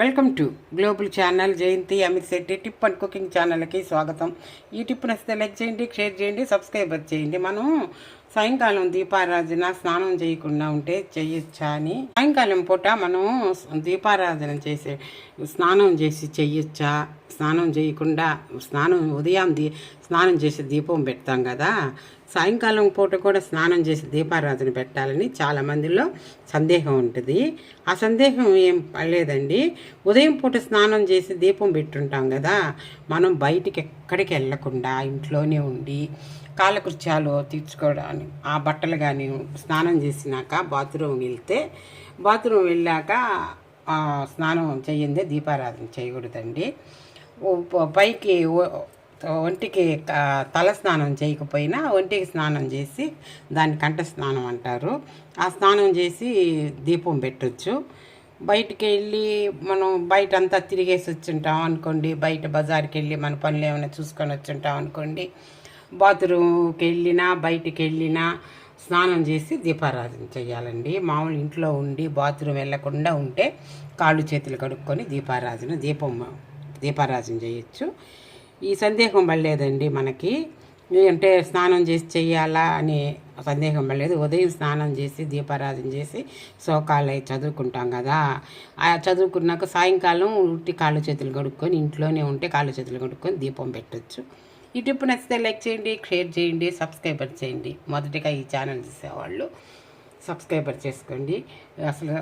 Welcome to global channel Jayanti Amit Shetty tip and cooking ఛానల్కి స్వాగతం. ఈ tip నచ్చితే లైక్ చేయండి షేర్ చేయండి సబ్స్క్రైబర్ చేయండి. మనం సాయంకాలం దీపారాధన స్నానం చేయకుండా ఉంటే చేయొచ్చా అని. సాయంకాలం పూట మనం దీపారాధన చేసే స్నానం చేసి చెయ్యొచ్చా స్నానం చేయకుండా స్నానం ఉదయం దీ స్నానం చేసి దీపం పెడతాం కదా. సాయంకాలం పూట కూడా స్నానం చేసి దీపారాధన పెట్టాలని చాలా మందిలో సందేహం ఉంటుంది. ఆ సందేహం ఏం లేదండి ఉదయం పూట స్నానం చేసి దీపం పెట్టుంటాం కదా. మనం బయటికి ఎక్కడికి వెళ్ళకుండా ఇంట్లోనే ఉండి కాలకృత్యాలు తీర్చుకోవడానికి ఆ బట్టలు కానీ స్నానం చేసినాక బాత్రూమ్ వెళ్తే బాత్రూమ్ వెళ్ళాక స్నానం చేయందే దీపారాధన చేయకూడదండి. పైకి ఒంటికి తల స్నానం చేయకపోయినా ఒంటికి స్నానం చేసి దాన్ని కంఠ స్నానం అంటారు. ఆ స్నానం చేసి దీపం పెట్టొచ్చు. బయటికి వెళ్ళి మనం బయట అంతా తిరిగేసి వచ్చింటాం అనుకోండి బయట బజార్కి వెళ్ళి మన పనులు ఏమైనా చూసుకొని వచ్చింటాం అనుకోండి బాత్రూమ్కి వెళ్ళినా బయటికి వెళ్ళినా స్నానం చేసి దీపారాధన చేయాలండి మామూలు ఇంట్లో ఉండి బాత్రూమ్ వెళ్ళకుండా ఉంటే కాళ్ళు చేతులు కడుక్కొని దీపారాధన దీపం దీపారాధన చేయొచ్చు. ఈ సందేహం పడలేదండి మనకి. అంటే స్నానం చేసి చెయ్యాలా అని సందేహం పడలేదు. ఉదయం స్నానం చేసి దీపారాధన చేసి సోకాలు చదువుకుంటాం కదా. ఆ చదువుకున్నాక సాయంకాలం ఉట్టి కాళ్ళు చేతులు కడుక్కొని ఇంట్లోనే ఉంటే కాళ్ళు చేతులు కడుక్కొని దీపం పెట్టొచ్చు. ఈ టిప్ నచ్చితే లైక్ చేయండి షేర్ చేయండి సబ్స్క్రైబర్ చేయండి. మొదటిగా ఈ ఛానల్ చూసేవాళ్ళు సబ్స్క్రైబర్ చేసుకోండి. అసలు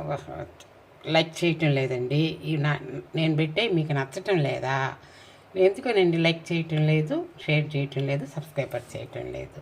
లైక్ చేయటం లేదండి. ఈ నా నేను పెట్టే మీకు నచ్చటం లేదా? ఎందుకనండి లైక్ చేయటం లేదు షేర్ చేయటం లేదు సబ్స్క్రైబర్ చేయటం లేదు?